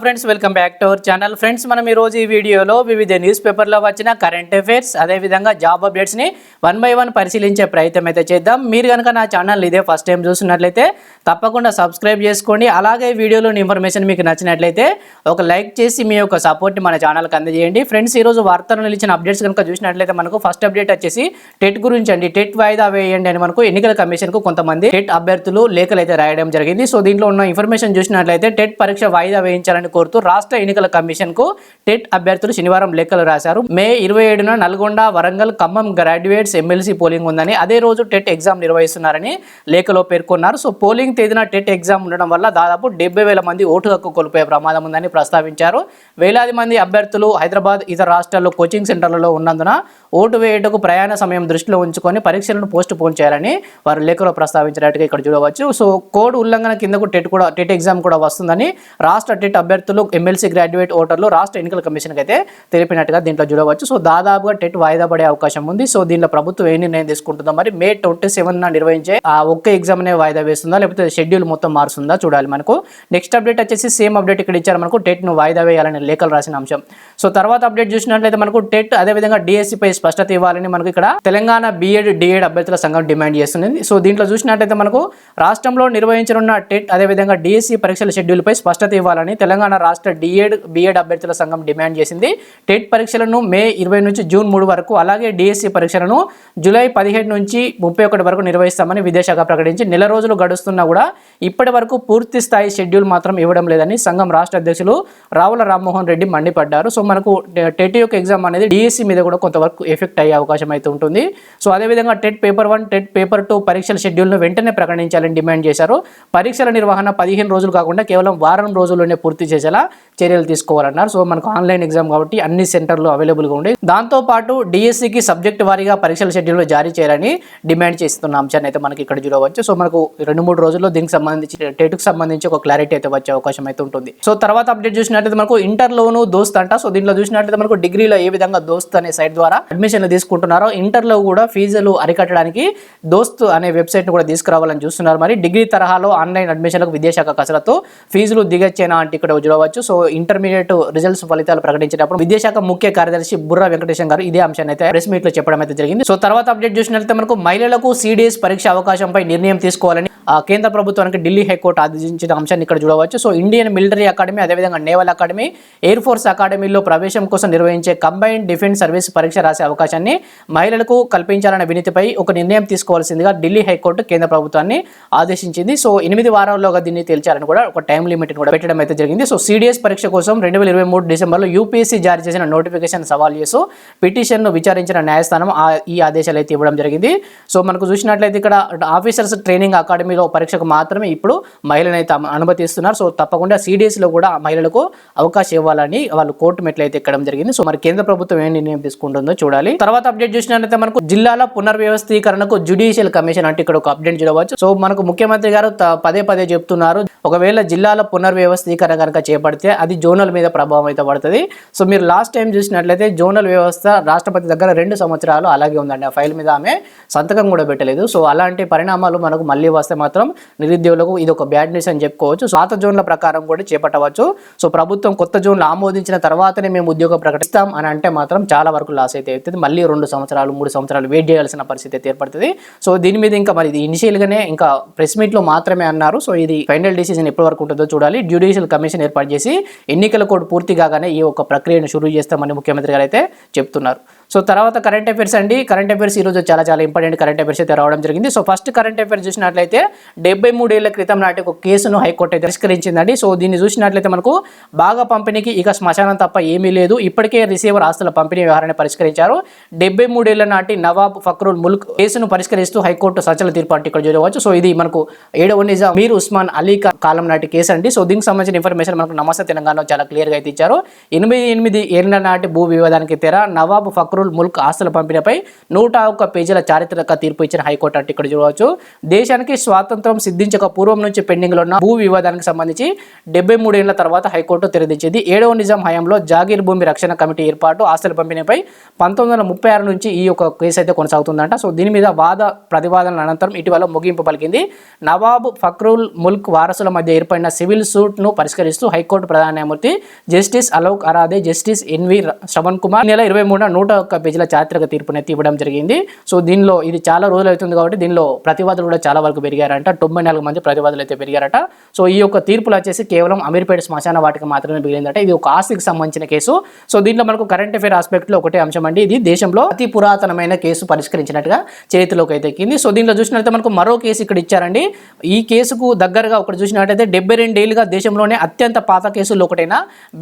Friends welcome back to our channel friends మనం ఈ రోజు ఈ వీడియోలో వివిధ న్యూస్ పేపర్లో వచ్చిన కరెంట్ అఫైర్స్ అదేవిధంగా జాబ్ అప్డేట్స్ని వన్ బై వన్ పరిశీలించే ప్రయత్నం అయితే చేద్దాం. మీరు కనుక నా ఛానల్ ఇదే ఫస్ట్ టైం చూసినట్లయితే తప్పకుండా సబ్స్క్రైబ్ చేసుకోండి. అలాగే వీడియోలోని ఇన్ఫర్మేషన్ మీకు నచ్చినట్లయితే ఒక లైక్ చేసి మీ యొక్క సపోర్ట్ని మన ఛానల్కి అందజేయండి. ఫ్రెండ్స్ ఈరోజు వార్తలను నిలిచిన అప్డేట్స్ కనుక చూసినట్లయితే మనకు ఫస్ట్ అప్డేట్ వచ్చేసి టెట్ గురించి అండి. టెట్ వాయిదా వేయండి అని మనకు ఎన్నికల కమిషన్కు కొంతమంది టెట్ అభ్యర్థులు లేఖలు అయితే రాయడం జరిగింది. సో దీంట్లో ఉన్న ఇన్ఫర్మేషన్ చూసినట్లయితే టెట్ పరీక్ష వాయిదా వేయించాలని కోరుతూ రాష్ట్ర ఎన్నికల కమిషన్కు టెట్ అభ్యర్థులు శనివారం లెక్కలు రాశారు. మే ఇరవై ఏడున Nalgonda Warangal Khammam graduates MLC polling ఉందని అదే రోజు టెట్ ఎగ్జామ్ నిర్వహిస్తున్నారని లేఖలో పేర్కొన్నారు. సో పోలింగ్ తేదీన టెట్ ఎగ్జామ్ ఉండడం వల్ల దాదాపు డెబ్బై వేల మంది ఓటు హక్కు కోల్పోయే ప్రమాదం ఉందని ప్రస్తావించారు. వేలాది మంది అభ్యర్థులు హైదరాబాద్ ఇతర రాష్ట్రాల్లో కోచింగ్ సెంటర్లలో ఉన్నందున ఓటు వేయటకు ప్రయాణ సమయం దృష్టిలో ఉంచుకొని పరీక్షలను పోస్ట్ పోన్ చేయాలని వారు లేఖలో ప్రస్తావించినట్టుగా ఇక్కడ చూడవచ్చు. సో కోడ్ ఉల్లంఘన కిందకు టెట్ కూడా టెట్ ఎగ్జామ్ కూడా వస్తుందని రాష్ట్ర టెట్ అభ్యర్థులు ఎమ్మెల్సీ గ్రాడ్యుయేట్ ఓటర్లు రాష్ట్ర ఎన్నికల కమిషన్కి అయితే తెలిపినట్టుగా దీంట్లో చూడవచ్చు. సో దాదాపుగా టెట్ వాయిదా పడే అవకాశం ఉంది. సో దీంట్లో ప్రభుత్వం ఏ నిర్ణయం తీసుకుంటుందో మరి మే ట్వంటీ సెవెన్ నిర్వహించే ఆ ఒక్క ఎగ్జామ్ నే వాయిదా వేస్తుందా? లేకపోతే షెడ్యూల్ మొత్తం మారుస్తుందా? చూడాలి మనకు. నెక్స్ట్ అప్డేట్ వచ్చేసి సేమ్ అప్డేట్ ఇక్కడ ఇచ్చారు మనకు. టెట్ను వాయిదా వేయాలని లేఖలు రాసిన అంశం. సో తర్వాత అప్డేట్ చూసినట్లయితే మనకు టెట్ అదేవిధంగా డిఎస్సి పై స్పష్టత ఇవ్వాలని మనకు ఇక్కడ తెలంగాణ బిఎడ్ డిఎడ్ అభ్యర్థుల సంఘం డిమాండ్ చేస్తుంది సో దీంట్లో చూసినట్లయితే మనకు రాష్ట్రంలో నిర్వహించనున్న టెట్ అదేవిధంగా డిఎస్సి పరీక్షల షెడ్యూల్ పై స్పష్టత ఇవ్వాలని తెలంగాణ రాష్ట్ర డిఎడ్ బిఎడ్ అభ్యర్థుల సంఘం డిమాండ్ చేసింది. టెట్ పరీక్షలను మే ఇరవై నుంచి జూన్ మూడు వరకు అలాగే డిఎస్సి పరీక్షలను జూలై పదిహేడు నుంచి ముప్పై ఒకటి వరకు నిర్వహిస్తామని విదేశాఖ ప్రకటించి నెల రోజులు గడుస్తున్నా కూడా ఇప్పటి వరకు పూర్తి స్థాయి షెడ్యూల్ మాత్రం ఇవ్వడం లేదని సంఘం రాష్ట్ర అధ్యక్షులు రావుల రామ్మోహన్ రెడ్డి మండిపడ్డారు. సో మనకు టెట్ యొక్క ఎగ్జామ్ అనేది డిఎస్సి మీద కూడా కొంతవరకు ఎఫెక్ట్ అయ్యే అవకాశం అయితే ఉంటుంది. సో అదేవిధంగా TET paper one TET paper two పరీక్షల షెడ్యూల్ను వెంటనే ప్రకటించాలని డిమాండ్ చేశారు. పరీక్షల నిర్వహణ పదిహేను రోజులు కాకుండా కేవలం వారం రోజుల్లోనే పూర్తి చేసేలా చర్యలు తీసుకోవాలన్నారు. సో మనకు ఆన్లైన్ ఎగ్జామ్ కాబట్టి అన్ని సెంటర్లు అవైలబుల్గా ఉండే. దాంతో పాటు డిఎస్సికి సబ్జెక్ట్ వారీగా పరీక్షల షెడ్యూల్ జారీ చేయాలని డిమాండ్ చేస్తున్న. అంశాన్ని అయితే మనకి ఇక్కడ చూడవచ్చు సో మనకు రెండు మూడు రోజుల్లో దీనికి సంబంధించి టేటుకు సంబంధించి ఒక క్లారిటీ అయితే వచ్చే అవకాశం అయితే ఉంటుంది. సో తర్వాత అప్డేట్ చూసినట్లయితే మనకు ఇంటర్లోను దోస్త్ అంట. సో దీంట్లో చూసినట్లయితే మనకు డిగ్రీలో ఏ విధంగా దోస్త్ అనే సైట్ ద్వారా అడ్మిషన్లు తీసుకుంటున్నారో ఇంటర్లో కూడా ఫీజులు అరికట్టడానికి దోస్త్ అనే వెబ్సైట్ కూడా తీసుకురావాలని చూస్తున్నారు. మరి డిగ్రీ తరహాలో ఆన్లైన్ అడ్మిషన్లకు విద్యాశాఖ కసరత్తు ఫీజులు దిగచ్చేనా అంటే ఇక్కడ చూడవచ్చు. సో ఇంటర్మీడియట్ రిజల్ట్స్ ఫలితాలు ప్రకటించేటప్పుడు విద్యాశాఖ ముఖ్య కార్యదర్శి బుర్రా వెంకటేశం గారు ఇదే అంశాన్ని అయితే ప్రెస్ మీట్లో చెప్పడం అయితే జరిగింది. సో తర్వాత అప్డేట్ చూసినట్లయితే మనకు మహిళలకు సిడిఎస్ పరీక్ష అవకాశంపై నిర్ణయం తీసుకోవాలని ఆ కేంద్ర ప్రభుత్వానికి ఢిల్లీ హైకోర్టు ఆదేశించిన అంశాన్ని ఇక్కడ చూడవచ్చు. సో ఇండియన్ మిలిటరీ అకాడమీ అదేవిధంగా నేవల్ అకాడమీ ఎయిర్ ఫోర్స్ అకాడమీలో ప్రవేశం కోసం నిర్వహించే కంబైన్డ్ డిఫెన్స్ సర్వీస్ పరీక్ష రాసే అవకాశాన్ని మహిళలకు కల్పించాలన్న వినతిపై ఒక నిర్ణయం తీసుకోవాల్సిందిగా ఢిల్లీ హైకోర్టు కేంద్ర ప్రభుత్వాన్ని ఆదేశించింది. సో ఎనిమిది వారాల్లోగా దీన్ని తేల్చాలని కూడా ఒక టైం లిమిట్ కూడా పెట్టడం అయితే జరిగింది. సో సిడిఎస్ పరీక్ష కోసం రెండు వేల ఇరవై మూడు డిసెంబర్లో యూపీఎస్సీ జారీ చేసిన నోటిఫికేషన్ సవాల్ చేస్తూ పిటిషన్ను విచారించిన న్యాయస్థానం ఆ ఈ ఆదేశాలు అయితే ఇవ్వడం జరిగింది. సో మనకు చూసినట్లయితే ఇక్కడ ఆఫీసర్స్ ట్రైనింగ్ అకాడమీలో పరీక్షకు మాత్రమే ఇప్పుడు మహిళలను అయితే అనుమతిస్తున్నారు సో తప్పకుండా సిడిఎస్లో కూడా మహిళలకు అవకాశం ఇవ్వాలని వాళ్ళు కోర్టు మెట్లు అయితే ఎక్కడం జరిగింది. సో మరి కేంద్ర ప్రభుత్వం ఏం నిర్ణయం తీసుకుంటుందో చూడాలి. తర్వాత అప్డేట్ చూసినట్లయితే మనకు జిల్లాల పునర్వ్యవస్థీకరణకు జ్యుడిషియల్ కమిషన్ అంటే ఇక్కడ ఒక అప్డేట్ చూడవచ్చు. సో మనకు ముఖ్యమంత్రి గారు పదే పదే చెప్తున్నారు. ఒకవేళ జిల్లాల పునర్వ్యవస్థీకరణ కనుక చేపడితే అది జోనల్ మీద ప్రభావం అయితే పడుతుంది. సో మీరు లాస్ట్ టైం చూసినట్లయితే జోనల్ వ్యవస్థ రాష్ట్రపతి దగ్గర రెండు సంవత్సరాలు అలాగే ఉందండి. ఆ ఫైల్ మీద ఆమె సంతకం కూడా పెట్టలేదు. సో అలాంటి పరిణామాలు మనకు మళ్ళీ వస్తే మాత్రం నిరుద్యోగులకు ఇది ఒక బ్యాడ్ న్యూస్ అని చెప్పుకోవచ్చు. సో పాత జోన్ల ప్రకారం కూడా చేపట్టవచ్చు. సో ప్రభుత్వం కొత్త జోన్లు ఆమోదించిన తర్వాతనే మేము ఉద్యోగం ప్రకటిస్తాం అని అంటే మాత్రం చాలా వరకు లాస్ అయితే అవుతుంది. మళ్ళీ రెండు సంవత్సరాలు మూడు సంవత్సరాలు వెయిట్ చేయాల్సిన పరిస్థితి అయితే ఏర్పడుతుంది. సో దీని మీద ఇంకా మరి ఇది ఇనిషియల్గానే ఇంకా ప్రెస్ మీట్లో మాత్రమే అన్నారు. సో ఇది ఫైనల్ డిసిజన్ ఎప్పటి వరకు ఉంటుందో చూడాలి. జ్యుడిషియల్ కమిషన్ ఏర్పాటు చేసి ఎన్నికల కోడ్ పూర్తి కాగానే ఈ ఒక ప్రక్రియను షురూ చేస్తామని ముఖ్యమంత్రి గారు అయితే చెప్తున్నారు. సో తర్వాత కరెంట్ అఫైర్స్ అండి. కరెంట్ అఫైర్స్ ఈ రోజు చాలా చాలా ఇంపార్టెంట్ కరెంట్ అఫైర్స్ అయితే రావడం జరిగింది. సో ఫస్ట్ కరెంట్ అఫైర్స్ చూసినట్లయితే డెబ్బై మూడేళ్ళ క్రితం నాటి ఒక కేసును హైకోర్టు అయితే పరిష్కరించిందండి సో దీన్ని చూసినట్లయితే మనకు బాగా పంపిణీకి ఇక శ్మశానం తప్ప ఏమీ లేదు. ఇప్పటికే రిసీవర్ ఆస్తుల పంపిణీ వ్యవహారాన్ని పరిష్కరించారు. డెబ్బై మూడేళ్ళ నాటి నవాబ్ ఫక్రుల్ ముల్క్ కేసును పరిష్కరిస్తూ హైకోర్టు సచల తీర్పు అంటే ఇక్కడ చూడవచ్చు. సో ఇది మనకు ఏడవ నిజాం. మీర్ ఉస్మాన్ అలీ కాలం నాటి కేసు అండి. సో దీనికి సంబంధించిన ఇన్ఫర్మేషన్ మనకు నమస్తే తెలంగాణలో చాలా క్లియర్గా అయితే ఇచ్చారు. ఎనిమిది ఎనిమిది ఏళ్ళ నాటి భూ వివాదానికి తెర నవాబ్ ఫక్రుల్ ఫక్రుల్ ముల్క్ ఆస్తుల పంపిణీపై నూట ఒక్క పేజీల చారిత్రక తీర్పు ఇచ్చిన హైకోర్టు అంటే ఇక్కడ చూడవచ్చు. దేశానికి స్వాతంత్రం సిద్ధించక పూర్వం నుంచి పెండింగ్లో ఉన్న భూ వివాదానికి సంబంధించి డెబ్బై మూడేళ్ళ తర్వాత హైకోర్టు తెరదించింది. ఏడవ నిజాం హయాంలో జాగీర్ భూమి రక్షణ కమిటీ ఏర్పాటు ఆస్తుల పంపిణీపై పంతొమ్మిది వందల ముప్పై ఆరు నుంచి ఈ యొక్క కేసు అయితే కొనసాగుతుందంట. సో దీని మీద వాద ప్రతివాదనల అనంతరం ఇటీవల ముగింపు పలికింది. నవాబ్ ఫక్రుల్ ముల్క్ వారసుల మధ్య ఏర్పడిన సివిల్ సూట్ను పరిష్కరిస్తూ హైకోర్టు ప్రధాన న్యాయమూర్తి justice Alok Aradhe justice NV Shravan Kumar నెల ఇరవై మూడున నూట ఒక్క పేజీల చారిత్రక తీర్పునైతే ఇవ్వడం జరిగింది. సో దీనిలో ఇది చాలా రోజులు అవుతుంది కాబట్టి దీనిలో ప్రతివాదులు కూడా చాలా వరకు పెరిగారంట. తొంభై నాలుగు మంది ప్రతివాదులు అయితే పెరిగారట. సో ఈ యొక్క తీర్పులు వచ్చేసి కేవలం అమీర్పేట శ్మశాన వాటికి మాత్రమే మిగిలిందట. ఇది ఒక ఆస్తికి సంబంధించిన కేసు. సో దీంట్లో మనకు కరెంట్ అఫేర్ ఆస్పెక్ట్లో ఒకటే అంశం అండి. ఇది దేశంలో అతి పురాతనమైన కేసు పరిష్కరించినట్టుగా చేతిలోకి అయితే ఎక్కింది. సో దీంట్లో చూసినట్లయితే మనకు మరో కేసు ఇక్కడ ఇచ్చారండి. ఈ కేసుకు దగ్గరగా ఒకటి చూసినట్టయితే డెబ్బై రెండేళ్ళుగా దేశంలోనే అత్యంత పాత కేసుల్లో ఒకటైన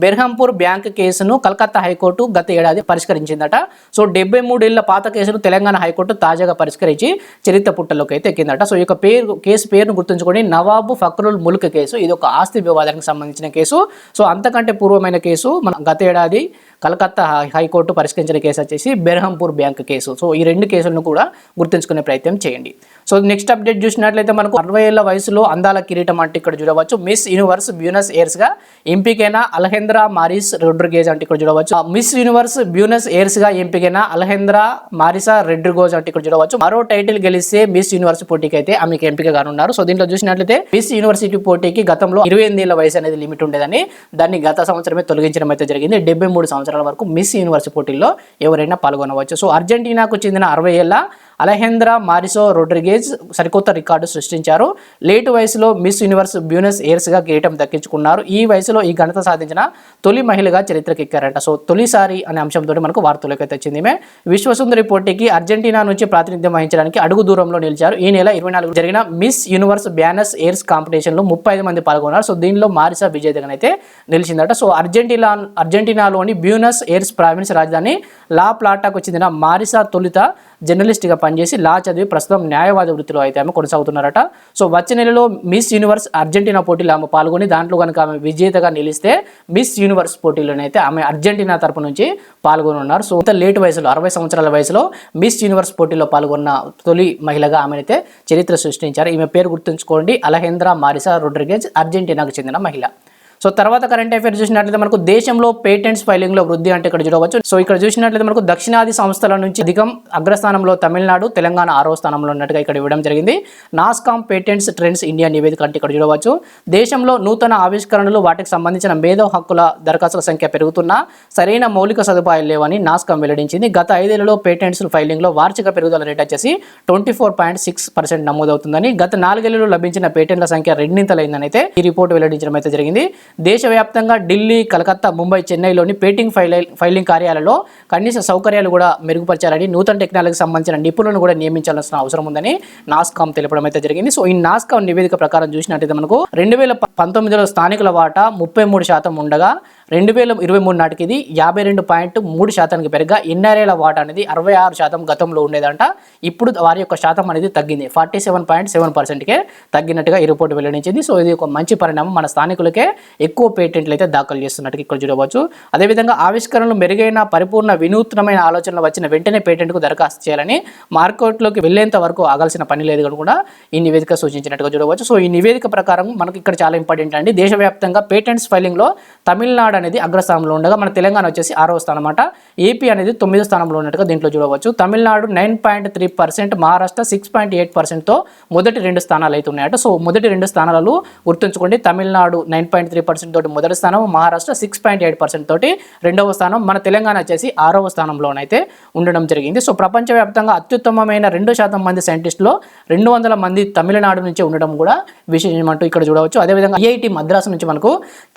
బెర్హంపూర్ బ్యాంక్ కేసును కలకత్తా హైకోర్టు గత ఏడాది పరిష్కరించిందట. సో డెబ్బై మూడేళ్ళ పాత కేసును తెలంగాణ హైకోర్టు తాజాగా పరిష్కరించి చరిత్ర పుట్టలోకి అయితే ఎక్కిందట. సో ఈ యొక్క పేరు కేసు పేరును గుర్తుంచుకొని నవాబు ఫక్రుల్ ముల్క్ కేసు ఇది ఒక ఆస్తి వివాదానికి సంబంధించిన కేసు. సో అంతకంటే పూర్వమైన కేసు మన గత ఏడాది కలకత్తా హై- హైకోర్టు పరిష్కరించిన కేసు వచ్చేసి బెర్హంపూర్ బ్యాంక్ కేసు. సో ఈ రెండు కేసులను కూడా గుర్తుంచుకునే ప్రయత్నం చేయండి. సో నెక్స్ట్ అప్డేట్ చూసినట్లయితే మనకు అరవై ఏళ్ళ వయసులో అందాల కిరీటం అంటే ఇక్కడ చూడవచ్చు. మిస్ యూనివర్స్ బ్యూనస్ ఎయిర్స్గా ఎంపికైన అలహేంద్రా మారిస్ రెడ్రిగేజ్ అంటే ఇక్కడ చూడవచ్చు. మిస్ యూనివర్స్ బ్యూనస్ ఎయిర్స్గా ఎంపికైన అలహేంద్రా మారిసా రెడ్రిగోజ్ అంటే ఇక్కడ చూడవచ్చు. మరో టైటిల్ గెలిస్తే మిస్ యూనివర్స్ పోటీకి అయితే ఆమెకి ఎంపిక కానున్నారు. సో దీంట్లో చూసినట్లయితే మిస్ యూనివర్సిటీ పోటీకి గతంలో ఇరవై ఎనిమిది ఏళ్ళ వయసు అనేది లిమిట్ ఉండేదని దాన్ని గత సంవత్సరమే తొలగించడం అయితే జరిగింది. డెబ్బై మూడు సంవత్సరాలు వరకు మిస్ యూనివర్స్ పోటీల్లో ఎవరైనా పాల్గొనవచ్చు. సో అర్జెంటీనాకు చెందిన అరవై ఏళ్ళ అలహేంద్ర మారిసో రొడ్రిగేజ్ సరికొత్త రికార్డు సృష్టించారు. లేటు వయసులో మిస్ యూనివర్స్ బ్యూనస్ ఎయిర్స్గా కిరీటం దక్కించుకున్నారు. ఈ వయసులో ఈ ఘనత సాధించిన తొలి మహిళగా చరిత్రకెక్కారంట. సో తొలిసారి అనే అంశంతో మనకు వార్తలోకి తెచ్చింది వచ్చింది ఈమె. విశ్వసుందరి పోటీకి అర్జెంటీనా నుంచి ప్రాతినిధ్యం వహించడానికి అడుగు దూరంలో నిలిచారు. ఈ నెల ఇరవై నాలుగు జరిగిన మిస్ యూనివర్స్ బ్యానస్ ఎయిర్స్ కాంపిటీషన్లో ముప్పై ఐదు మంది పాల్గొన్నారు. సో దీనిలో మారిసా విజేతగా అయితే నిలిచిందట. సో అర్జెంటీనా అర్జెంటీనాలోని బ్యూనస్ ఎయిర్స్ ప్రావిన్స్ రాజధాని లా ప్లాటాకు చెందిన మారిసా తొలుత జర్నలిస్ట్గా పనిచేసి లా చదివి ప్రస్తుతం న్యాయవాద వృత్తిలో అయితే ఆమె కొనసాగుతున్నారట. సో వచ్చే నెలలో మిస్ యూనివర్స్ అర్జెంటీనా పోటీలో ఆమె పాల్గొని దాంట్లో కనుక ఆమె విజేతగా నిలిస్తే మిస్ యూనివర్స్ పోటీలోనైతే ఆమె అర్జెంటీనా తరపు నుంచి పాల్గొని ఉన్నారు సో ఇంత లేట్ వయసులో అరవై సంవత్సరాల వయసులో మిస్ యూనివర్స్ పోటీలో పాల్గొన్న తొలి మహిళగా ఆమెనైతే చరిత్ర సృష్టించారు. ఈమె పేరు గుర్తుంచుకోండి. అలహేంద్ర మారిసా రొడ్రిగేజ్ అర్జెంటీనాకు చెందిన మహిళ. సో తర్వాత కరెంట్ అఫైర్ చూసినట్లయితే మనకు దేశంలో పేటెంట్స్ ఫైలింగ్లో వృద్ధి అంటే ఇక్కడ చూడవచ్చు. సో ఇక్కడ చూసినట్లయితే మనకు దక్షిణాది సంస్థల నుంచి అధికం అగ్రస్థానంలో తమిళనాడు తెలంగాణ ఆరో స్థానంలో ఉన్నట్టుగా ఇక్కడ ఇవ్వడం జరిగింది. నాస్కామ్ పేటెంట్స్ ట్రెండ్స్ ఇండియా నివేదిక అంటే ఇక్కడ చూడవచ్చు. దేశంలో నూతన ఆవిష్కరణలు వాటికి సంబంధించిన మేధో హక్కుల దరఖాస్తుల సంఖ్య పెరుగుతున్నా సరైన మౌలిక సదుపాయాలు లేవని నాస్కామ్ వెల్లడించింది. గత ఐదేళ్ళలో పేటెంట్స్ ఫైలింగ్లో వార్షిక పెరుగుదల రేట్ వచ్చేసి twenty four point six percent నమోదవుతుందని గత నాలుగేళ్ళలో లభించిన పేటెంట్ల సంఖ్య రెండింతలైందని అయితే ఈ రిపోర్ట్ వెల్లడించడం అయితే జరిగింది. దేశవ్యాప్తంగా ఢిల్లీ కలకత్తా ముంబై చెన్నైలోని పేటింగ్ ఫైల్ ఫైలింగ్ కార్యాలయంలో కనీస సౌకర్యాలు కూడా మెరుగుపరచాలని నూతన టెక్నాలజీకి సంబంధించిన నిపుణులను కూడా నియమించాల్సిన అవసరం ఉందని నాస్కామ్ తెలపడం అయితే జరిగింది. సో ఈ నాస్కామ్ నివేదిక ప్రకారం చూసినట్టయితే మనకు రెండు వేల పంతొమ్మిదిలో స్థానికుల వాటా ముప్పై మూడు శాతం ఉండగా రెండు వేల ఇరవై మూడు నాటికి ఇది యాభై రెండు పాయింట్ మూడు శాతానికి పెరగా ఎన్ఆర్ఏల వాటా అనేది అరవై ఆరు శాతం గతంలో ఉండేదంట. ఇప్పుడు వారి యొక్క శాతం అనేది తగ్గింది. ఫార్టీ సెవెన్ పాయింట్ సెవెన్ పర్సెంట్కే తగ్గినట్టుగా ఈ రిపోర్ట్ వెల్లడించింది. సో ఇది ఒక మంచి పరిణామం. మన స్థానికులకే ఎక్కువ పేటెంట్లు అయితే దాఖలు చేస్తున్నట్టు ఇక్కడ చూడవచ్చు. అదేవిధంగా ఆవిష్కరణలు మెరుగైన పరిపూర్ణ వినూత్నమైన ఆలోచనలు వచ్చిన వెంటనే పేటెంట్కు దరఖాస్తు చేయాలని మార్కెట్లోకి వెళ్ళేంత వరకు ఆగాల్సిన పని లేదు కూడా ఈ నివేదిక సూచించినట్టుగా చూడవచ్చు. సో ఈ నివేదిక ప్రకారం మనకి ఇక్కడ చాలా ఇంపార్టెంట్ అండి. దేశవ్యాప్తంగా పేటెంట్స్ ఫైలింగ్లో తమిళనాడు అనేది అగ్రస్థానంలో ఉండగా మన తెలంగాణ వచ్చేసి ఆరవ స్థానం అన్నమాట ఏపీ అనేది తొమ్మిదో స్థానంలో ఉన్నట్టుగా దీంట్లో చూడవచ్చు. Tamil Nadu nine point three percent Maharashtra six point eight పర్సెంట్తో మొదటి రెండు స్థానాలు అయితే ఉన్నాయట. సో మొదటి రెండు స్థానాలు గుర్తుంచుకోండి Tamil Nadu nine point three percent తోటి మొదటి స్థానం Maharashtra six point eight percent తోటి రెండవ స్థానం మన తెలంగాణ వచ్చేసి ఆరవ స్థానంలోనైతే ఉండడం జరిగింది. సో ప్రపంచవ్యాప్తంగా అత్యుత్తమమైన రెండు శాతం మంది సైంటిస్టులో రెండు వందల మంది తమిళనాడు నుంచి ఉండడం కూడా విశేషమంటూ ఇక్కడ చూడవచ్చు. అదేవిధంగా ఐఐటి మద్రాసు నుంచి మనకు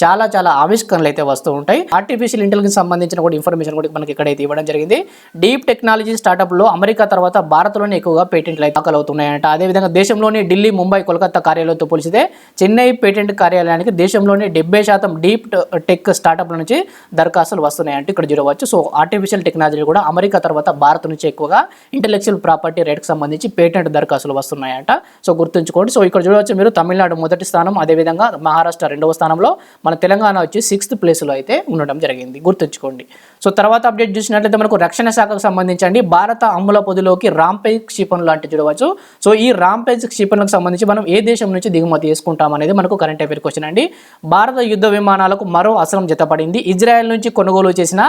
చాలా చాలా ఆవిష్కరణలు అయితే వస్తూ ఉంటాయి. ఆర్టిఫిషియల్ ఇంటెలిజెన్స్ సంబంధించిన కూడా ఇన్ఫర్మేషన్ కూడా మనకి ఇక్కడైతే ఇవ్వడం జరిగింది. డీప్ టెక్నాలజీ స్టార్టప్లో అమెరికా తర్వాత భారత్లోనే ఎక్కువగా పేటెంట్లు అయితే దాఖలు అదేవిధంగా దేశంలోని ఢిల్లీ ముంబై కోల్కతా కార్యాలయంతో పోలిస్తే చెన్నై పేటెంట్ కార్యాలయానికి దేశంలోని డెబ్బై శాతం డీప్ టెక్ స్టార్టప్ల నుంచి దరఖాస్తులు వస్తున్నాయంటే. ఇక్కడ చూడవచ్చు. సో ఆర్టిఫిషియల్ టెక్నాలజీ కూడా అమెరికా తర్వాత భారత్ నుంచి ఎక్కువగా ఇంటలెక్చువల్ ప్రాపర్టీ రేట్కి సంబంధించి పేటెంట్ దరఖాస్తులు వస్తున్నాయంట. సో గుర్తుంచుకోండి. సో ఇక్కడ చూడవచ్చు మీరు తమిళనాడు మొదటి స్థానం అదేవిధంగా మహారాష్ట్ర రెండవ స్థానంలో మన తెలంగాణ వచ్చి సిక్స్త్ ప్లేస్ కేసులో అయితే ఉండడం జరిగింది. గుర్తుంచుకోండి. సో తర్వాత అప్డేట్ చూసినట్లయితే మనకు రక్షణ శాఖకు సంబంధించండి. భారత అమ్ముల పొదిలోకి రాంపేజ్ క్షిపణులు అంటే చూడవచ్చు. సో ఈ రాంపేజ్ క్షిపణులకు సంబంధించి మనం ఏ దేశం నుంచి దిగుమతి చేసుకుంటాం అనేది మనకు కరెంట్ అఫేర్ క్వశ్చన్ అండి. భారత యుద్ధ విమానాలకు మరో అసలం జతపడింది. ఇజ్రాయెల్ నుంచి కొనుగోలు చేసిన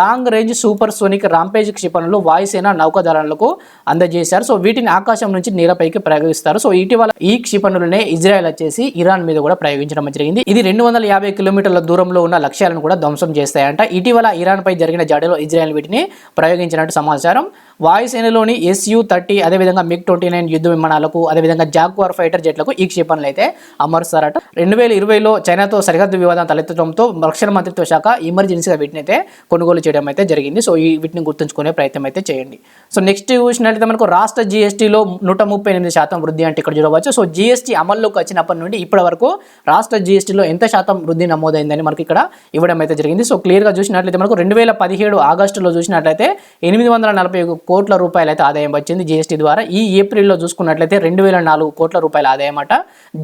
long range supersonic rampage క్షిపణులు వాయుసేన నౌకాదళాలకు అందజేశారు. సో వీటిని ఆకాశం నుంచి నీలపైకి ప్రయోగిస్తారు. సో ఇటీవల ఈ క్షిపణులనే ఇజ్రాయెల్ వచ్చేసి ఇరాన్ మీద కూడా ప్రయోగించడం జరిగింది. ఇది రెండు వందల యాభై కిలోమీటర్ల దూరంలో ఉన్న లక్ష్యాలను కూడా ధ్వంసం చేస్తాయంట. ఇటీవల ఇరాన్ పై జరిగిన జాడీలో ఇజ్రాయెల్ వీటిని ప్రయోగించినట్టు సమాచారం వాయుసేనలోని ఎస్యూ థర్టీ అదేవిధంగా మిగ్ ట్వంటీ నైన్ యుద్ధ విమానాలకు అదేవిధంగా జాగ్వార్ ఫైటర్ జెట్లకు ఈ క్షిపణులు అయితే అమరుస్తారట రెండు వేల ఇరవైలో చైనాతో సరిహద్దు వివాదం తలెత్తడంతో రక్షణ మంత్రిత్వ శాఖ ఎమర్జెన్సీగా వీటిని అయితే కొనుగోలు చేయడం అయితే జరిగింది. సో ఈ వీటిని గుర్తుంచుకునే ప్రయత్నం అయితే చేయండి. సో నెక్స్ట్ చూసినట్లయితే మనకు రాష్ట్ర జీఎస్టీలో నూట ముప్పై ఎనిమిది శాతం వృద్ధి అంటే ఇక్కడ చూడవచ్చు. సో జీఎస్టీ అమల్లోకి వచ్చినప్పటి నుండి ఇప్పటి వరకు రాష్ట్ర జీఎస్టీలో ఎంత శాతం వృద్ధి నమోదైందని మనకి ఇక్కడ ఇవ్వడం అయితే జరిగింది. సో క్లియర్గా చూసినట్లయితే మనకు రెండు వేల పదిహేడు ఆగస్టులో చూసినట్లయితే ఎనిమిది వందల నలభై కోట్ల రూపాయలు అయితే ఆదాయం వచ్చింది జీఎస్టీ ద్వారా. ఈ ఏప్రిల్లో చూసుకున్నట్లయితే రెండు వేల నాలుగు కోట్ల రూపాయల ఆదాయం అట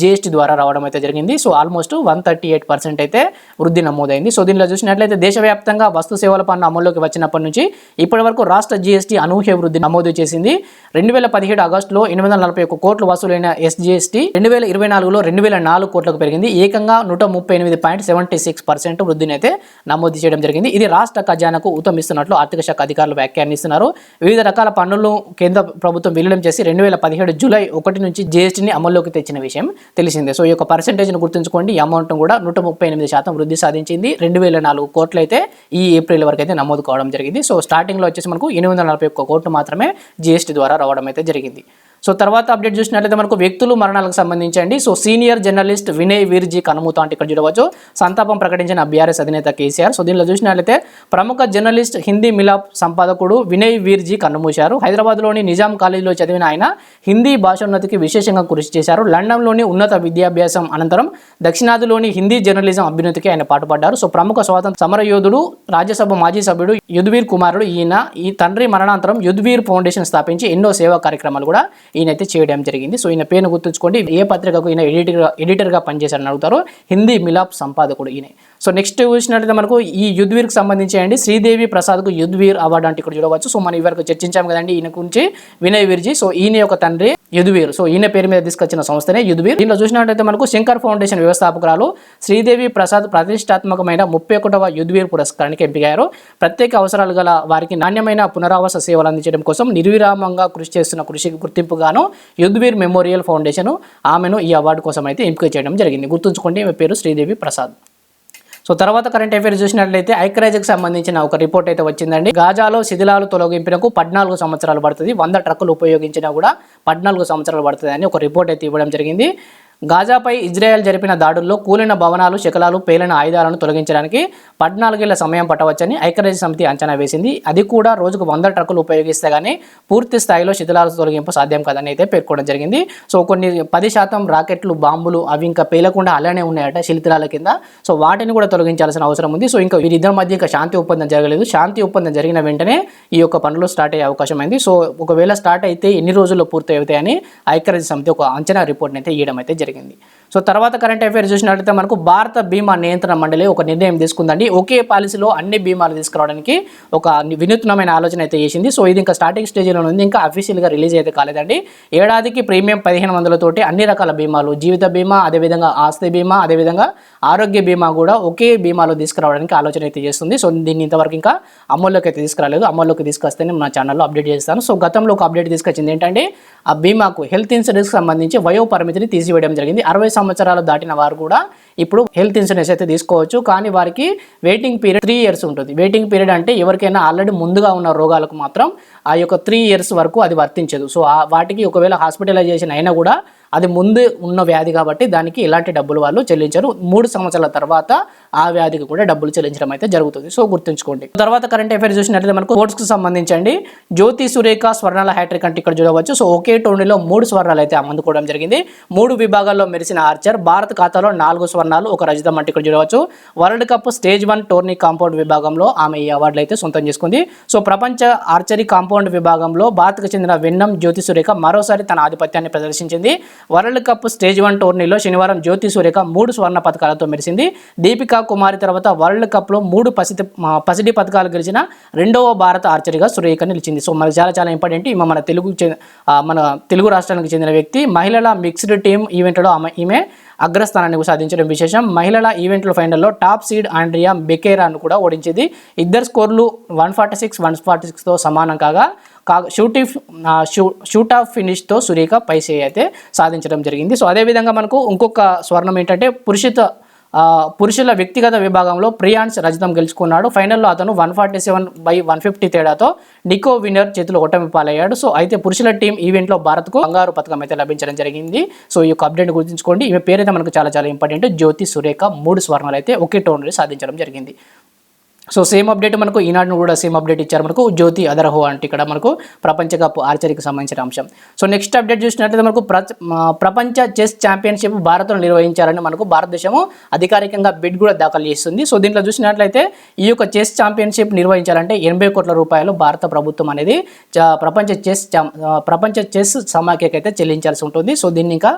జీఎస్టీ ద్వారా రావడం అయితే జరిగింది. So almost one thirty eight percent అయితే వృద్ధి నమోదైంది. సో దీనిలో చూసినట్లయితే దేశవ్యాప్తంగా వస్తు సేవల పన్ను అమల్లోకి వచ్చినప్పటి నుంచి ఇప్పటి వరకు రాష్ట్ర జీఎస్టీ అనూహ్య వృద్ధి నమోదు చేసింది. రెండు వేల పదిహేడు ఆగస్టులో ఎనిమిది వందల నలభై ఒక్క కోట్లు వసూలైన ఎస్జీఎస్టీ రెండు వేల ఇరవై నాలుగులో రెండు వేల నాలుగు కోట్లకు పెరిగింది. ఏకంగా నూట ముప్పై ఎనిమిది పాయింట్ సెవెంటీ సిక్స్ పర్సెంట్ వృద్ధిని అయితే నమోదు చేయడం జరిగింది. ఇది రాష్ట్ర ఖజానాకు ఉత్తమిస్తున్నట్లు ఆర్థిక శాఖ అధికారులు వ్యాఖ్యానిస్తున్నారు. వివిధ రకాల పన్నులను కేంద్ర ప్రభుత్వం విలీనం చేసి రెండు వేల పదిహేడు జూలై ఒకటి నుంచి జీఎస్టీని అమల్లోకి తెచ్చిన విషయం తెలిసిందే. సో ఈ యొక్క పర్సంటేజ్ను గుర్తుంచుకోండి. ఈ అమౌంట్ కూడా నూట ముప్పై ఎనిమిది శాతం వృద్ధి సాధించింది. రెండు వేల నాలుగు కోట్లు అయితే ఈ ఏప్రిల్ వరకు అయితే నమోదు కావడం జరిగింది. సో స్టార్టింగ్లో వచ్చేసి మనకు ఎనిమిది వందల నలభై ఒక్క కోట్లు మాత్రమే జీఎస్టీ ద్వారా రావడం అయితే జరిగింది. సో తర్వాత అప్డేట్ చూసినట్లయితే మనకు వ్యక్తులు మరణాలకు సంబంధించి అండి so senior journalist Vinay Veerji కనుమూత అంటే ఇక్కడ చూడవచ్చు. సంతాపం ప్రకటించిన బీఆర్ఎస్ అధినేత కేసీఆర్. సో దీనిలో చూసినట్లయితే ప్రముఖ జర్నలిస్ట్ హిందీ మిలాప్ సంపాదకుడు వినయ్ వీర్జీ కన్నుమూశారు. హైదరాబాద్లోని నిజాం కాలేజీలో చదివిన ఆయన హిందీ భాషోన్నతికి విశేషంగా కృషి చేశారు. లండన్లోని ఉన్నత విద్యాభ్యాసం అనంతరం దక్షిణాదిలోని హిందీ జర్నలిజం అభ్యున్నతికి ఆయన పాటుపడ్డారు. సో ప్రముఖ స్వాతంత్ర సమరయోధుడు రాజ్యసభ మాజీ సభ్యుడు యుద్వీర్ కుమారుడు ఈయన ఈ తండ్రి మరణాంతరం యుద్వీర్ ఫౌండేషన్ స్థాపించి ఎన్నో సేవా కార్యక్రమాలు కూడా ఈయన అయితే చేయడం జరిగింది. సో ఈయన పేరును గుర్తుంచుకోండి. ఏ పత్రికకు ఈయన ఎడిటర్ ఎడిటర్గా పనిచేశారని అడుగుతారో. హిందీ మిలాప్ సంపాదకుడు ఈయన. సో నెక్స్ట్ చూసినట్లయితే మనకు ఈ యుద్వీర్కి సంబంధించి అండి శ్రీదేవి ప్రసాద్కు యుద్వీర్ అవార్డు అంటే ఇక్కడ చూడవచ్చు. సో మనం ఇవరకు చర్చించాం కదండి ఈయన గురించి వినయ్ విర్జీ. సో ఈయన యొక్క తండ్రి యుద్వీర్. సో ఈయన పేరు మీద తీసుకొచ్చిన సంస్థనే యుద్వీర్. దీనిలో చూసినట్లయితే మనకు శంకర్ ఫౌండేషన్ వ్యవస్థాపకురాలు శ్రీదేవి ప్రసాద్ ప్రతిష్టాత్మకమైన ముప్పై ఒకటవ యుద్వీర్ పురస్కారానికి ఎంపికయ్యారు. ప్రత్యేక అవసరాలు గల వారికి నాణ్యమైన పునరావాస సేవలు అందించడం కోసం నిర్విరామంగా కృషి చేస్తున్న కృషికి గుర్తింపుగాను యుద్వీర్ మెమోరియల్ ఫౌండేషన్ ఆమెను ఈ అవార్డు కోసం అయితే ఎంపిక చేయడం జరిగింది. గుర్తుంచుకోండి ఈమె పేరు శ్రీదేవి ప్రసాద్. సో తర్వాత కరెంట్ అఫైర్స్ చూసినట్లయితే ఐక్రైజ్కి సంబంధించిన ఒక రిపోర్ట్ అయితే వచ్చిందండి. గాజాలో శిథిలాలు తొలగింపునకు పద్నాలుగు సంవత్సరాలు పడుతుంది. వంద ట్రక్కులు ఉపయోగించినా కూడా పద్నాలుగు సంవత్సరాలు పడుతుంది అని ఒక రిపోర్ట్ అయితే ఇవ్వడం జరిగింది. గాజాపై ఇజ్రాయెల్ జరిపిన దాడుల్లో కూలిన భవనాలు శకలాలు పేలిన ఆయుధాలను తొలగించడానికి పద్నాలుగేళ్ళ సమయం పట్టవచ్చని ఐక్యరాజ్య సమితి అంచనా వేసింది. అది కూడా రోజుకు వంద ట్రక్కులు ఉపయోగిస్తే కానీ పూర్తి స్థాయిలో శిథిలాల తొలగింపు సాధ్యం కాదని అయితే పేర్కొనడం జరిగింది. సో కొన్ని పది శాతం రాకెట్లు బాంబులు అవి ఇంకా పేలకుండా అలానే ఉన్నాయట శిథిలాల కింద. సో వాటిని కూడా తొలగించాల్సిన అవసరం ఉంది. సో ఇంకా వీరిద్దరి మధ్య ఇంకా శాంతి ఒప్పందం జరగలేదు. శాంతి ఒప్పందం జరిగిన వెంటనే ఈ యొక్క పనులు స్టార్ట్ అయ్యే అవకాశం అయింది. సో ఒకవేళ స్టార్ట్ అయితే ఎన్ని రోజుల్లో పూర్తి అవుతాయని ఐక్యరాజ్య సమితి ఒక అంచనా రిపోర్ట్ని అయితే ఇవ్వడం అయితే జరిగింది. సో తర్వాత కరెంట్ అఫైర్స్ చూసినట్లయితే మనకు భారత బీమా నియంత్రణ మండలి ఒక నిర్ణయం తీసుకుందండి. ఒకే పాలసీలో అన్ని బీమాలు తీసుకురావడానికి ఒక వినూత్నమైన ఆలోచన అయితే చేసింది. సో ఇది ఇంకా స్టార్టింగ్ స్టేజ్లో ఉంది. ఇంకా అఫీషియల్గా రిలీజ్ అయితే కాలేదండి. ఏడాదికి ప్రీమియం పదిహేను వందలతోటి అన్ని రకాల బీమాలు జీవిత బీమా అదేవిధంగా ఆస్తి బీమా అదేవిధంగా ఆరోగ్య బీమా కూడా ఒకే బీమాలో తీసుకురావడానికి ఆలోచన అయితే చేస్తుంది. సో దీన్ని ఇంతవరకు ఇంకా అమల్లోకి అయితే తీసుకురాలేదు. అమల్లోకి తీసుకొస్తేనే నా ఛానల్లో అప్డేట్ చేస్తాను. సో గతంలో ఒక అప్డేట్ తీసుకొచ్చింది ఏంటంటే ఆ బీమాకు హెల్త్ ఇన్సూరెన్స్కి సంబంధించి వయో పరిమితిని తీసివేయడం జరిగింది. అరవై సంవత్సరాలు దాటిన వారు కూడా ఇప్పుడు హెల్త్ ఇన్సూరెన్స్ అయితే తీసుకోవచ్చు కానీ వారికి వెయిటింగ్ పీరియడ్ త్రీ ఇయర్స్ ఉంటుంది. వెయిటింగ్ పీరియడ్ అంటే ఎవరికైనా ఆల్రెడీ ముందుగా ఉన్న రోగాలకు మాత్రం ఆ యొక్క త్రీ ఇయర్స్ వరకు అది వర్తించదు. సో వాటికి ఒకవేళ హాస్పిటలైజేషన్ అయినా కూడా అది ముందు ఉన్న వ్యాధి కాబట్టి దానికి ఎలాంటి డబ్బులు వాళ్ళు చెల్లించరు. మూడు సంవత్సరాల తర్వాత ఆ వ్యాధికి కూడా డబ్బులు చెల్లించడం అయితే జరుగుతుంది. సో గుర్తుంచుకోండి. తర్వాత కరెంట్ అఫైర్స్ చూసినట్లయితే మనకు స్పోర్ట్స్కి సంబంధించండి. జ్యోతి సురేఖ స్వర్ణాల హ్యాట్రిక్ అంటే ఇక్కడ చూడవచ్చు. సో ఒకే టోర్నీలో మూడు స్వర్ణాలు అయితే అమ్ముకోవడం జరిగింది. మూడు విభాగాల్లో మెరిసిన ఆర్చర్ భారత్ ఖాతాలో నాలుగు స్వర్ణ స్వర్ణాలు ఒక రజితం అంటే ఇక్కడ చూడవచ్చు. World cup stage one tourney compound విభాగంలో ఆమె ఈ అవార్డులు అయితే సొంతం చేసుకుంది. సో ప్రపంచ ఆర్చరీ కాంపౌండ్ విభాగంలో భారత్కు చెందిన వెన్నం జ్యోతి సురేఖ మరోసారి తన ఆధిపత్యాన్ని ప్రదర్శించింది. వరల్డ్ కప్ స్టేజ్ వన్ టోర్నీలో శనివారం జ్యోతి సురేఖ మూడు స్వర్ణ పథకాలతో మెరిసింది. దీపికా కుమారి తర్వాత వరల్డ్ కప్లో మూడు పసిటి పసిడి పథకాలు గెలిచిన రెండవ భారత ఆర్చరీగా సురేఖ నిలిచింది. సో మనకి చాలా చాలా ఇంపార్టెంట్. ఈమె మన తెలుగు చెంది- మన తెలుగు రాష్ట్రానికి చెందిన వ్యక్తి. మహిళల మిక్స్డ్ టీమ్ ఈవెంట్లో ఆమె ఈమె అగ్రస్థానాన్ని సాధించడం విశేషం. మహిళల ఈవెంట్ల ఫైనల్లో టాప్ సీడ్ ఆండ్రియా బెకేరాను కూడా ఓడించింది. ఇద్దరు స్కోర్లు one forty six one forty సిక్స్తో సమానం కాగా కా షూటి షూ షూట్ ఆఫ్ ఫినిష్తో సురేఖ పైసే అయితే సాధించడం జరిగింది. సో అదేవిధంగా మనకు ఇంకొక స్వర్ణం ఏంటంటే పురుషిత పురుషుల వ్యక్తిగత విభాగంలో ప్రియాన్స్ రజతం గెలుచుకున్నాడు. ఫైనల్లో అతను one forty seven by one fifty తేడాతో నికో విన్నర్ చేతిలో ఓటమి పాలయ్యాడు సో అయితే పురుషుల టీం ఈవెంట్లో భారత్కు బంగారు పథకం అయితే లభించడం జరిగింది. సో ఈ యొక్క అప్డేట్ గుర్తుంచుకోండి. ఈమె పేరైతే మనకు చాలా చాలా ఇంపార్టెంట్. జ్యోతి సురేఖ మూడు స్వర్ణాలు అయితే ఒకే టోర్నీలో సాధించడం జరిగింది. సో సేమ్ అప్డేట్ మనకు ఈనాడు కూడా సేమ్ అప్డేట్ ఇచ్చారు మనకు జ్యోతి అదర్హో అంటే ఇక్కడ మనకు ప్రపంచ కప్ ఆర్చరీకి సంబంధించిన అంశం. సో నెక్స్ట్ అప్డేట్ చూసినట్లయితే మనకు ప్ర- ప్రపంచ చెస్ ఛాంపియన్షిప్ భారత్లో నిర్వహించారని మనకు భారతదేశము అధికారికంగా బిడ్ కూడా దాఖలు చేస్తుంది. సో దీంట్లో చూసినట్లయితే ఈ యొక్క చెస్ ఛాంపియన్షిప్ నిర్వహించాలంటే ఎనభై కోట్ల రూపాయలు భారత ప్రభుత్వం అనేది ప్రపంచ చెస్ ప్రపంచ చెస్ సమాఖ్యకైతే చెల్లించాల్సి ఉంటుంది. సో దీన్ని ఇంకా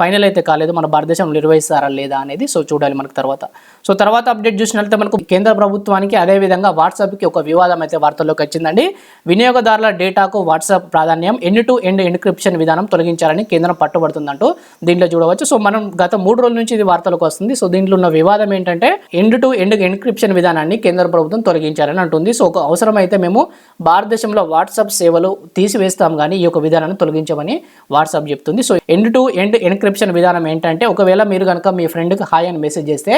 ఫైనల్ అయితే కాలేదు. మన భారతదేశం నిర్వహిస్తారా లేదా అనేది సో చూడాలి మనకు తర్వాత. సో తర్వాత అప్డేట్ చూసినట్లయితే మనకు కేంద్ర ప్రభుత్వం ప్రభుత్వానికి అదేవిధంగా వాట్సాప్కి ఒక వివాదం అయితే వార్తల్లోకి వచ్చిందండి. వినియోగదారుల డేటాకు వాట్సాప్ ప్రాధాన్యం ఎండ్ టు ఎండ్ ఎన్క్రిప్షన్ విధానం తొలగించాలని కేంద్రం పట్టుబడుతుందంటూ దీంట్లో చూడవచ్చు. సో మనం గత మూడు రోజుల నుంచి ఇది వార్తలకు వస్తుంది. సో దీంట్లో ఉన్న వివాదం ఏంటంటే ఎండ్ టు ఎండ్ ఎన్క్రిప్షన్ విధానాన్ని కేంద్ర ప్రభుత్వం తొలగించాలని అంటుంది. సో ఒక అవసరమైతే మేము భారతదేశంలో వాట్సాప్ సేవలు తీసివేస్తాం కానీ ఈ యొక్క విధానాన్ని తొలగించమని వాట్సాప్ చెప్తుంది. So end to end encryption విధానం ఏంటంటే ఒకవేళ మీరు కనుక మీ ఫ్రెండ్కి హాయ్ అని మెసేజ్ చేస్తే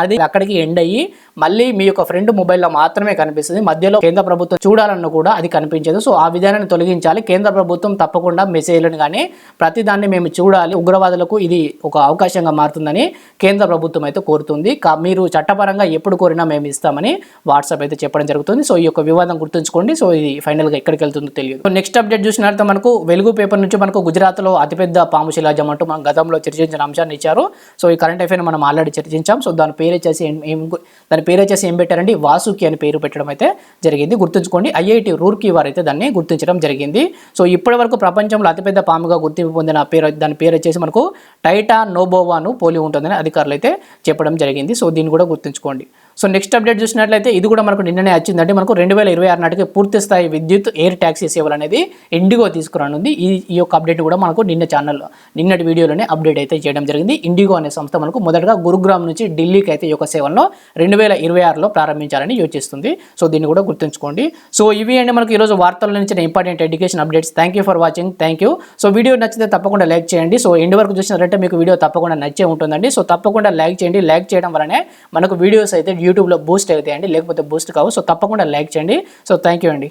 అది అక్కడికి ఎండ్ అయ్యి మళ్ళీ మీ యొక్క ఫ్రెండ్ రెండు మొబైల్లో మాత్రమే కనిపిస్తుంది. మధ్యలో కేంద్ర ప్రభుత్వం చూడాలన్నా కూడా అది కనిపించదు. సో ఆ విధానాన్ని తొలగించాలి. కేంద్ర ప్రభుత్వం తప్పకుండా మెసేజ్లను కానీ ప్రతిదాన్ని మేము చూడాలి. ఉగ్రవాదులకు ఇది ఒక అవకాశంగా మారుతుందని కేంద్ర ప్రభుత్వం అయితే కోరుతుంది. మీరు చట్టపరంగా ఎప్పుడు కోరినా మేము ఇస్తామని వాట్సాప్ అయితే చెప్పడం జరుగుతుంది. సో ఈ యొక్క వివాదం గుర్తుంచుకోండి. సో ఇది ఫైనల్గా ఎక్కడికి వెళ్తుందో తెలియదు. సో నెక్స్ట్ అప్డేట్ చూసినట్లయితే మనకు వెలుగు పేపర్ నుంచి మనకు గుజరాత్లో అతిపెద్ద పాము శిలాజం అంటూ మనం గతంలో చర్చించిన అంశాన్ని ఇచ్చారు. సో ఈ కరెంట్ అఫైర్ మనం ఆల్రెడీ చర్చించాం. సో దాని పేరు వచ్చేసి దాని పేరు వచ్చేసి ఏం పెట్టారండి వాసుకి అని పేరు పెట్టడం అయితే జరిగింది. గుర్తుంచుకోండి ఐఐటి రూర్కి వారైతే దాన్ని గుర్తించడం జరిగింది. సో ఇప్పటి వరకు ప్రపంచంలో అతిపెద్ద పాముగా గుర్తింపు పొందిన పేరు దాని పేరు వచ్చేసి మనకు టైటా నోబోవాను పోలి ఉంటుందని అధికారులు అయితే చెప్పడం జరిగింది. సో దీన్ని కూడా గుర్తుంచుకోండి. సో నెక్స్ట్ అప్డేట్ చూసినట్లయితే ఇది కూడా మనకు నిన్ననే వచ్చిందంటే మనకు రెండు వేల ఇరవై ఆరు నాటికి పూర్తి స్థాయి విద్యుత్ ఎయిర్ ట్యాక్సీ సేవలు అనేది ఇండిగో తీసుకురానుంది. ఈ ఈ యొక్క అప్డేట్ కూడా మనకు నిన్న ఛానల్లో నిన్నటి వీడియోలోనే అప్డేట్ అయితే చేయడం జరిగింది. ఇండిగో అనే సంస్థ మనకు మొదటగా గురుగ్రామ్ నుంచి ఢిల్లీకి అయితే ఈ యొక్క సేవలను రెండు వేల ఇరవై ఆరులో ప్రారంభించాలని యోచిస్తుంది. సో దీన్ని కూడా గుర్తుంచుకోండి. సో ఇవి అండి మనకు ఈరోజు వార్తల నుంచి important education updates. Thank you for watching thank you so video నచ్చితే తప్పకుండా లైక్ చేయండి. సో ఎండ్ వరకు చూసినారంటే మీకు వీడియో తప్పకుండా నచ్చే ఉంటుందండి. సో తప్పకుండా లైక్ చేయండి. లైక్ చేయడం వలనే మనకు వీడియోస్ అయితే యూట్యూబ్లో బూస్ట్ అవుతాయండి. లేకపోతే బూస్ట్ కావు. సో తప్పకుండా లైక్ చేయండి. సో థ్యాంక్ యూ అండి.